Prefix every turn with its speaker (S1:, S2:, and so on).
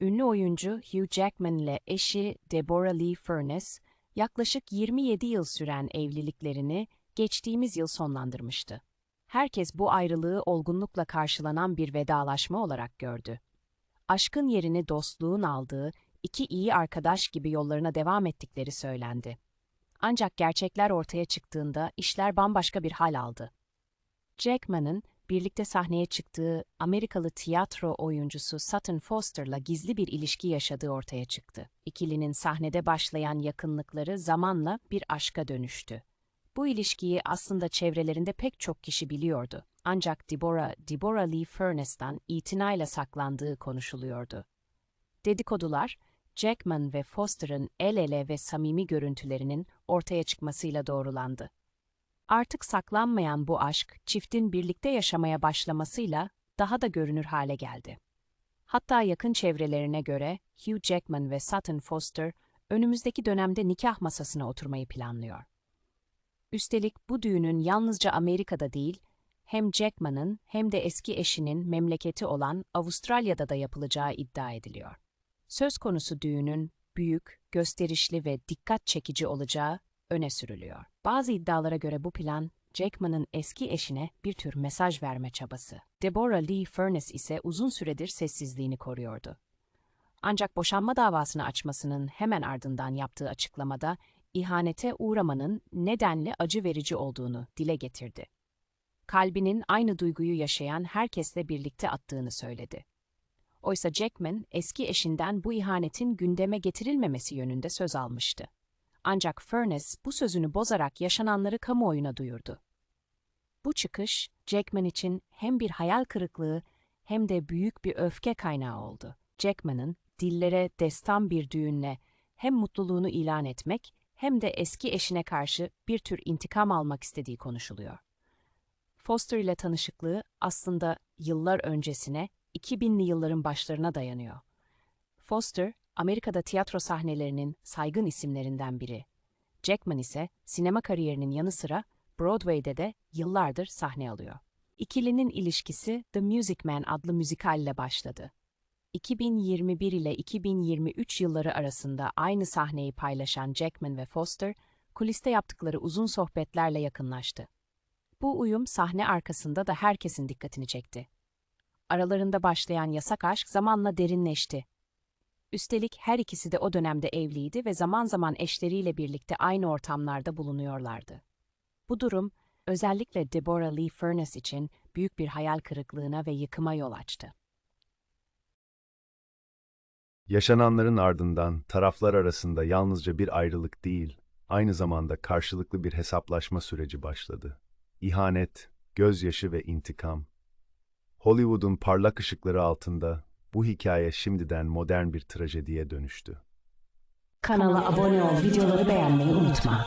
S1: Ünlü oyuncu Hugh Jackman ile eşi Deborah Lee Furness, yaklaşık 27 yıl süren evliliklerini geçtiğimiz yıl sonlandırmıştı. Herkes bu ayrılığı olgunlukla karşılanan bir vedalaşma olarak gördü. Aşkın yerini dostluğun aldığı, iki iyi arkadaş gibi yollarına devam ettikleri söylendi. Ancak gerçekler ortaya çıktığında işler bambaşka bir hal aldı. Jackman'ın birlikte sahneye çıktığı Amerikalı tiyatro oyuncusu Sutton Foster'la gizli bir ilişki yaşadığı ortaya çıktı. İkilinin sahnede başlayan yakınlıkları zamanla bir aşka dönüştü. Bu ilişkiyi aslında çevrelerinde pek çok kişi biliyordu. Ancak Deborah, Deborah Lee Furness'tan itinayla saklandığı konuşuluyordu. Dedikodular, Jackman ve Foster'ın el ele ve samimi görüntülerinin ortaya çıkmasıyla doğrulandı. Artık saklanmayan bu aşk, çiftin birlikte yaşamaya başlamasıyla daha da görünür hale geldi. Hatta yakın çevrelerine göre Hugh Jackman ve Sutton Foster önümüzdeki dönemde nikah masasına oturmayı planlıyor. Üstelik bu düğünün yalnızca Amerika'da değil, hem Jackman'ın hem de eski eşinin memleketi olan Avustralya'da da yapılacağı iddia ediliyor. Söz konusu düğünün büyük, gösterişli ve dikkat çekici olacağı öne sürülüyor. Bazı iddialara göre bu plan, Jackman'ın eski eşine bir tür mesaj verme çabası. Deborah Lee Furness ise uzun süredir sessizliğini koruyordu. Ancak boşanma davasını açmasının hemen ardından yaptığı açıklamada ihanete uğramanın nedenli acı verici olduğunu dile getirdi. Kalbinin aynı duyguyu yaşayan herkesle birlikte attığını söyledi. Oysa Jackman eski eşinden bu ihanetin gündeme getirilmemesi yönünde söz almıştı. Ancak Furness bu sözünü bozarak yaşananları kamuoyuna duyurdu. Bu çıkış, Jackman için hem bir hayal kırıklığı hem de büyük bir öfke kaynağı oldu. Jackman'ın dillere destan bir düğünle hem mutluluğunu ilan etmek hem de eski eşine karşı bir tür intikam almak istediği konuşuluyor. Foster ile tanışıklığı aslında yıllar öncesine, 2000'li yılların başlarına dayanıyor. Foster, Amerika'da tiyatro sahnelerinin saygın isimlerinden biri. Jackman ise sinema kariyerinin yanı sıra Broadway'de de yıllardır sahne alıyor. İkilinin ilişkisi The Music Man adlı müzikalle başladı. 2021 ile 2023 yılları arasında aynı sahneyi paylaşan Jackman ve Foster, kuliste yaptıkları uzun sohbetlerle yakınlaştı. Bu uyum sahne arkasında da herkesin dikkatini çekti. Aralarında başlayan yasak aşk zamanla derinleşti. Üstelik her ikisi de o dönemde evliydi ve zaman zaman eşleriyle birlikte aynı ortamlarda bulunuyorlardı. Bu durum, özellikle Deborah Lee Furness için büyük bir hayal kırıklığına ve yıkıma yol açtı.
S2: Yaşananların ardından taraflar arasında yalnızca bir ayrılık değil, aynı zamanda karşılıklı bir hesaplaşma süreci başladı. İhanet, gözyaşı ve intikam. Hollywood'un parlak ışıkları altında bu hikaye şimdiden modern bir trajediye dönüştü.
S1: Kanala abone ol, videoları beğenmeyi unutma.